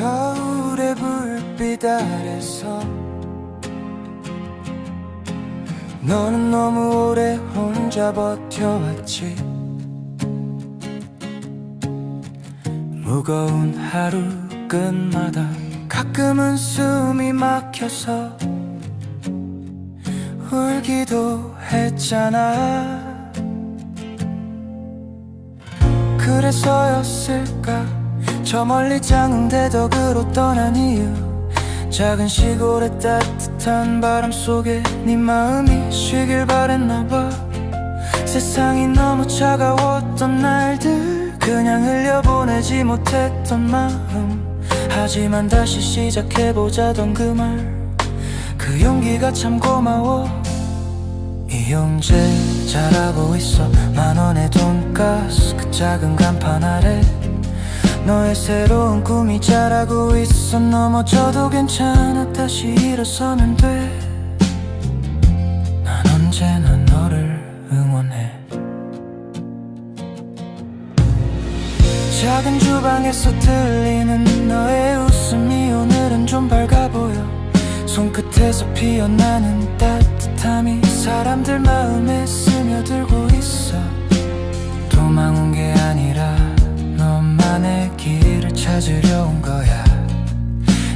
서울의 불빛 아래서 너는 너무 오래 혼자 버텨왔지. 무거운 하루 끝마다 가끔은 숨이 막혀서 울기도 했잖아. 그래서였을까 저 멀리 장흥대덕으로 떠난 이유 작은 시골의 따뜻한 바람 속에 네 마음이 쉬길 바랬나 봐. 세상이 너무 차가웠던 날들 그냥 흘려보내지 못했던 마음. 하지만 다시 시작해보자던 그 말. 그 용기가 참 고마워. 이용재 잘하고 있어. 만원의 돈가스 그 작은 간판 아래 너의 새로운 꿈이 자라고 있어. 넘어져도 괜찮아. 다시 일어서면 돼 난 언제나 너를 응원해. 작은 주방에서 들리는 너의 웃음이 오늘은 좀 밝아 보여. 손끝에서 피어나는 따뜻함이 사람들 마음에 스며들고 있어 찾으려 온 거야.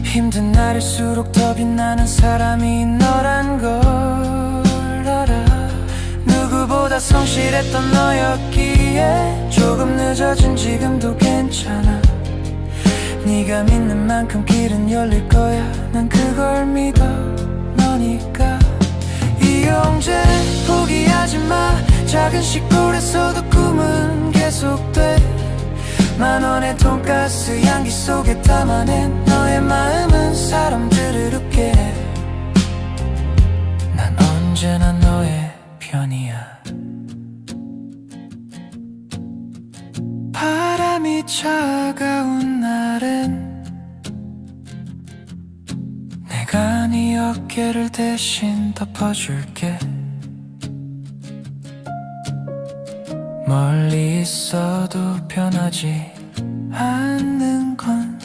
힘든 날일수록 더 빛나는 사람이 너란 걸 알아. 누구보다 성실했던 너였기에 조금 늦어진 지금도 괜찮아. 네가 믿는 만큼 길은 열릴 거야. 난 그걸 믿어 너니까. 이용재 포기하지 마. 작은 시골에서도 꿈은 계속돼 만원의 돈가스 향기 속에 담아낸 너의 마음은 사람들을 웃게. 해난 언제나 너의 편이야. 바람이 차가운 날엔 내가 네 어깨를 대신 덮어줄게 멀리 있어도 변하지 않는 건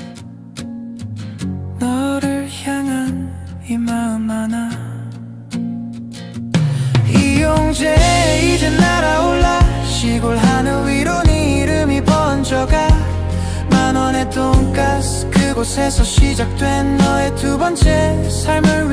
너를 향한 이 마음 하나. 이용재 이제 날아올라. 시골 하늘 위로 네 이름이 번져가. 만원의 돈가스 그곳에서 시작된 너의 두 번째 삶을